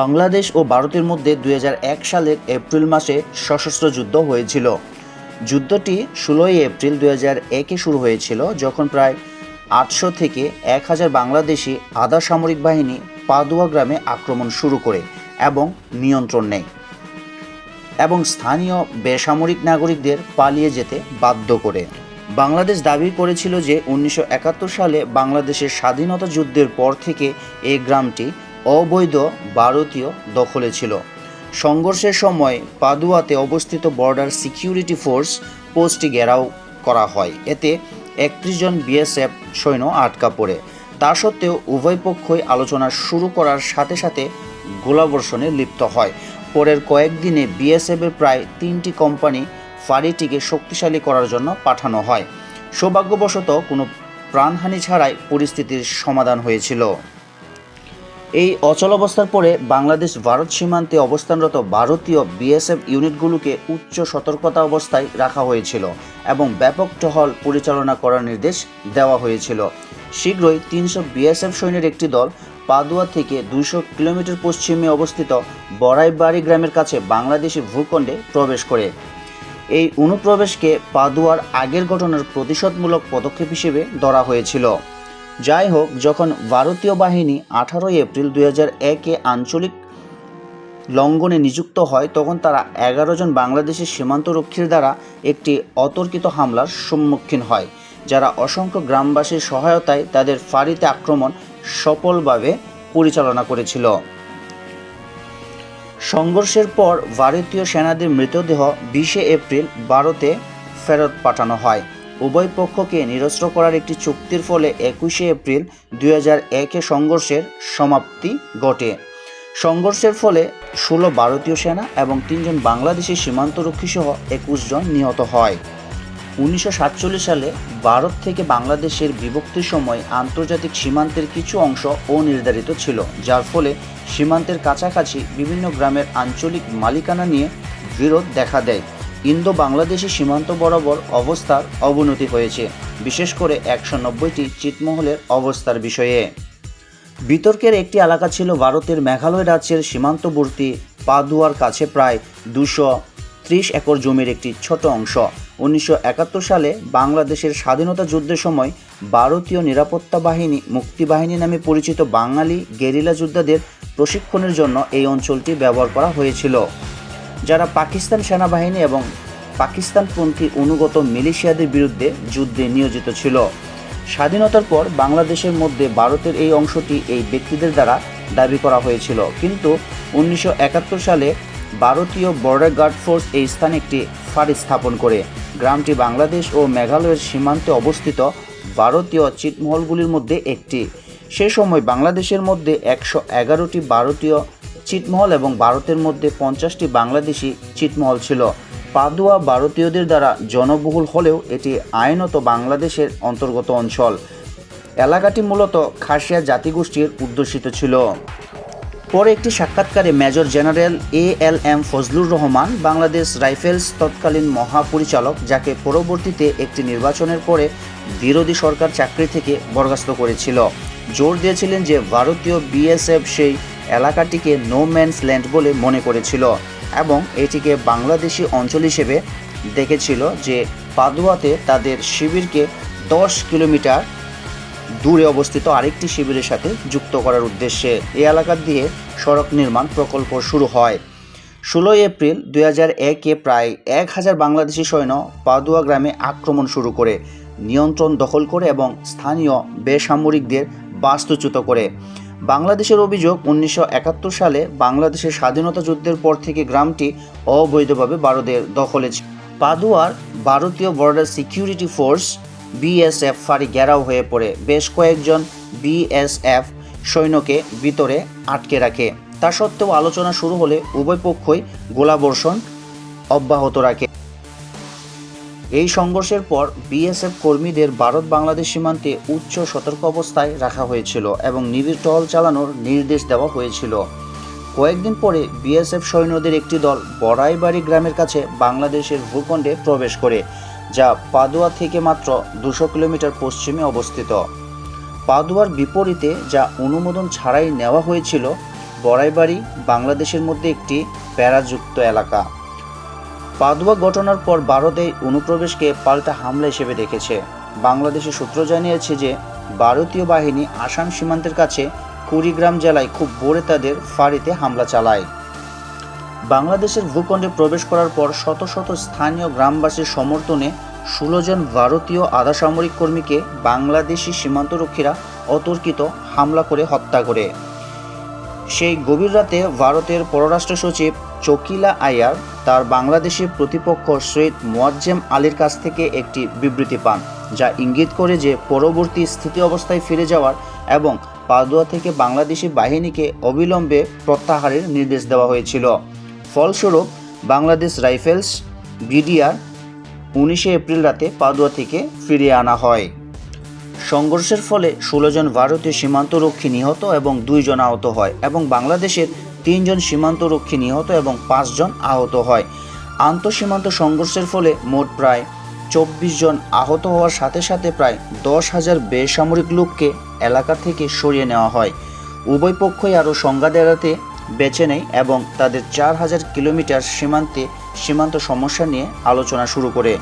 বাংলাদেশ ও ভারতের মধ্যে দুই হাজার এক সালের এপ্রিল মাসে সশস্ত্র যুদ্ধ হয়েছিল। যুদ্ধটি ষোলোই এপ্রিল দু হাজার একে শুরু হয়েছিল, যখন প্রায় আটশো থেকে এক হাজার বাংলাদেশি আধা সামরিক বাহিনী পাদুয়া গ্রামে আক্রমণ শুরু করে এবং নিয়ন্ত্রণ নেয় এবং স্থানীয় বেসামরিক নাগরিকদের পালিয়ে যেতে বাধ্য করে। বাংলাদেশ দাবি করেছিল যে উনিশশো একাত্তর সালে বাংলাদেশের স্বাধীনতা যুদ্ধের পর থেকে এই গ্রামটি অবৈধ ভারতীয় দখলে ছিল। সংঘর্ষের সময় পাদুয়াতে অবস্থিত বর্ডার সিকিউরিটি ফোর্স পোস্টটি ঘেরাও করা হয়। এতে একত্রিশ জন বিএসএফ সৈন্য আটকা পড়ে। তা সত্ত্বেও উভয় পক্ষই আলোচনা শুরু করার সাথে সাথে গোলাবর্ষণে লিপ্ত হয়। পরের কয়েকদিনে বিএসএফের প্রায় তিনটি কোম্পানি ফাঁড়িটিকে শক্তিশালী করার জন্য পাঠানো হয়। সৌভাগ্যবশত কোনো প্রাণহানি ছাড়াই পরিস্থিতির সমাধান হয়েছিল। এই অচলাবস্থার পরে বাংলাদেশ ভারত সীমান্তে অবস্থানরত ভারতীয় বিএসএফ ইউনিটগুলোকে উচ্চ সতর্কতা অবস্থায় রাখা হয়েছিল এবং ব্যাপক টহল পরিচালনা করার নির্দেশ দেওয়া হয়েছিল। শীঘ্রই তিনশো বিএসএফ সৈন্যের একটি দল পাদুয়া থেকে দুশো কিলোমিটার পশ্চিমে অবস্থিত বড়াইবাড়ি গ্রামের কাছে বাংলাদেশি ভূখণ্ডে প্রবেশ করে। এই অনুপ্রবেশকে পাদুয়ার আগের ঘটনার প্রতিশোধমূলক পদক্ষেপ হিসেবে ধরা হয়েছিল। যাই হোক, যখন ভারতীয় বাহিনী আঠারোই এপ্রিল দুই হাজার একে আঞ্চলিক লঙ্ঘনে নিযুক্ত হয়, তখন তারা এগারো জন বাংলাদেশের সীমান্তরক্ষীর দ্বারা একটি অতর্কিত হামলার সম্মুখীন হয়, যারা অসংখ্য গ্রামবাসীর সহায়তায় তাদের ফাঁড়িতে আক্রমণ সফলভাবে পরিচালনা করেছিল। সংঘর্ষের পর ভারতীয় সেনাদের মৃতদেহ বিশে এপ্রিল ভারতে ফেরত পাঠানো হয়। উভয় পক্ষকে নিরস্ত্র করার একটি চুক্তির ফলে একুশে এপ্রিল দুই হাজার একে সংঘর্ষের সমাপ্তি ঘটে। সংঘর্ষের ফলে ষোলো ভারতীয় সেনা এবং তিনজন বাংলাদেশি সীমান্তরক্ষী সহ একুশ জন নিহত হয়। উনিশশো সাতচল্লিশ সালে ভারত থেকে বাংলাদেশের বিভক্তির সময় আন্তর্জাতিক সীমান্তের কিছু অংশ অনির্ধারিত ছিল, যার ফলে সীমান্তের কাছাকাছি বিভিন্ন গ্রামের আঞ্চলিক মালিকানা নিয়ে বিরোধ দেখা দেয়। ইন্দো বাংলাদেশি সীমান্ত বরাবর অবস্থার অবনতি হয়েছে, বিশেষ করে একশো নব্বইটি চিটমহলের অবস্থার বিষয়ে। বিতর্কের একটি এলাকা ছিল ভারতের মেঘালয় রাজ্যের সীমান্তবর্তী পাদুয়ার কাছে প্রায় দুশো ত্রিশ একর জমির একটি ছোট অংশ। উনিশশো একাত্তর সালে বাংলাদেশের স্বাধীনতা যুদ্ধের সময় ভারতীয় নিরাপত্তা বাহিনী মুক্তিবাহিনী নামে পরিচিত বাঙালি গেরিলা যোদ্ধাদের প্রশিক্ষণের জন্য এই অঞ্চলটি ব্যবহার করা হয়েছিল। যারা পাকিস্তান সেনাবাহিনী এবং পাকিস্তানপন্থী অনুগত মিলিশিয়াদের বিরুদ্ধে যুদ্ধে নিয়োজিত ছিল। স্বাধীনতার পর বাংলাদেশের মধ্যে ভারতের এই অংশটি এই ব্যক্তিদের দ্বারা দাবি করা হয়েছিল। কিন্তু উনিশশো একাত্তর সালে ভারতীয় বর্ডার গার্ড ফোর্স এই স্থানে একটি ফাঁড়ি স্থাপন করে। গ্রামটি বাংলাদেশ ও মেঘালয়ের সীমান্তে অবস্থিত ভারতীয় চিটমহলগুলির মধ্যে একটি। সে সময় বাংলাদেশের মধ্যে একশো এগারোটি ভারতীয় চিটমহল এবং ভারতের মধ্যে পঞ্চাশটি বাংলাদেশি চিটমহল ছিল। পাদুয়া ভারতীয়দের দ্বারা জনবহুল হলেও এটি আইনত বাংলাদেশের অন্তর্গত অঞ্চল। এলাকাটি মূলত খাসিয়া জাতিগোষ্ঠীর উদ্দেশিত ছিল। পরে একটি সাক্ষাৎকারে major general A L M Fazlur Rahman Bangladesh Rifles তৎকালীন মহাপরিচালক, যাকে পরবর্তীতে একটি নির্বাচনের পরে বিরোধী সরকার চাকরি থেকে বরখাস্ত করেছিল। জোর দিয়েছিলেন যে ভারতীয় বিএসএফ সেই এলাকাটিকে নো ম্যানস ল্যান্ড বলে মনে করেছিল এবং এটিকে বাংলাদেশি অঞ্চল হিসেবে দেখেছিল যে পাদুয়াতে তাদের শিবিরকে দশ কিলোমিটার দূরে অবস্থিত আরেকটি শিবিরের সাথে যুক্ত করার উদ্দেশ্যে এই এলাকা দিয়ে সড়ক নির্মাণ প্রকল্প শুরু হয়। ষোলোই এপ্রিল দুই হাজার একে প্রায় এক হাজার বাংলাদেশি সৈন্য পাদুয়া গ্রামে আক্রমণ শুরু করে, নিয়ন্ত্রণ দখল করে এবং স্থানীয় বেসামরিকদের বাস্তুচ্যুত করে। বাংলাদেশের অভিযোগ, উনিশশো একাত্তর সালে বাংলাদেশের স্বাধীনতা যুদ্ধের পর থেকে গ্রামটি অবৈধভাবে ভারতের দখলে পাদুয়ার ভারতীয় বর্ডার সিকিউরিটি ফোর্স বিএসএফ ফাঁড়ি ঘেরাও হয়ে পড়ে। বেশ কয়েকজন বিএসএফ সৈন্যকে ভিতরে আটকে রাখে। তা সত্ত্বেও আলোচনা শুরু হলে উভয় পক্ষই গোলাবর্ষণ অব্যাহত রাখে। এই সংঘর্ষের পর বিএসএফ কর্মীদের ভারত বাংলাদেশ সীমান্তে উচ্চ সতর্ক অবস্থায় রাখা হয়েছিল এবং নিবিড় টহল চালানোর নির্দেশ দেওয়া হয়েছিল। কয়েকদিন পরে বিএসএফ সৈন্যদের একটি দল বড়াইবাড়ি গ্রামের কাছে বাংলাদেশের ভূখণ্ডে প্রবেশ করে, যা পাদুয়া থেকে মাত্র দুশো কিলোমিটার পশ্চিমে অবস্থিত। পাদুয়ার বিপরীতে যা অনুমোদন ছাড়াই নেওয়া হয়েছিল, বড়াইবাড়ি বাংলাদেশের মধ্যে একটি প্যারাযুক্ত এলাকা। পাদুয়া ঘটনার পর ভারত এই অনুপ্রবেশকে পাল্টা হামলা হিসেবে দেখেছে। বাংলাদেশের সূত্র জানিয়েছে যে, ভারতীয় বাহিনী আসাম সীমান্তের কাছে কুড়িগ্রাম জেলায় খুব ভোরে তাদের ফাঁড়িতে হামলা চালায়। বাংলাদেশের ভূখণ্ডে প্রবেশ করার পর শত শত স্থানীয় গ্রামবাসীর সমর্থনে ষোলো জন ভারতীয় আধা সামরিক কর্মীকে বাংলাদেশি সীমান্তরক্ষীরা অতর্কিত হামলা করে হত্যা করে। সেই গভীর রাতে ভারতের পররাষ্ট্র সচিব চকিলা আয়ার তার বাংলাদেশি প্রতিপক্ষ সৈয়দ মোয়াজ্জেম আলীর কাছ থেকে একটি বিবৃতি পান, যা ইঙ্গিত করে যে পরবর্তী স্থিতি অবস্থায় ফিরে যাওয়ার এবং পাদুয়া থেকে বাংলাদেশি বাহিনীকে অবিলম্বে প্রত্যাহারের নির্দেশ দেওয়া হয়েছিল। ফলস্বরূপ, বাংলাদেশ রাইফেলস বিডিআর উনিশে এপ্রিল রাতে পাদুয়া থেকে ফিরিয়ে আনা হয়। সংঘর্ষের ফলে ষোলো জন ভারতীয় সীমান্তরক্ষী নিহত এবং দুইজন আহত হয় এবং বাংলাদেশের তিনজন সীমান্তরক্ষী নিহত এবং পাঁচজন আহত হয়। আন্তঃসীমান্ত সংঘর্ষের ফলে মোট প্রায় চব্বিশ জন আহত হওয়ার সাথে সাথে প্রায় দশ হাজার বেসামরিক লোককে এলাকা থেকে সরিয়ে নেওয়া হয়। উভয় পক্ষই আরও সংঘাত এড়াতে বেছে নেয় এবং তাদের চার হাজার কিলোমিটার সীমান্তে সীমান্ত সমস্যা নিয়ে আলোচনা শুরু করে।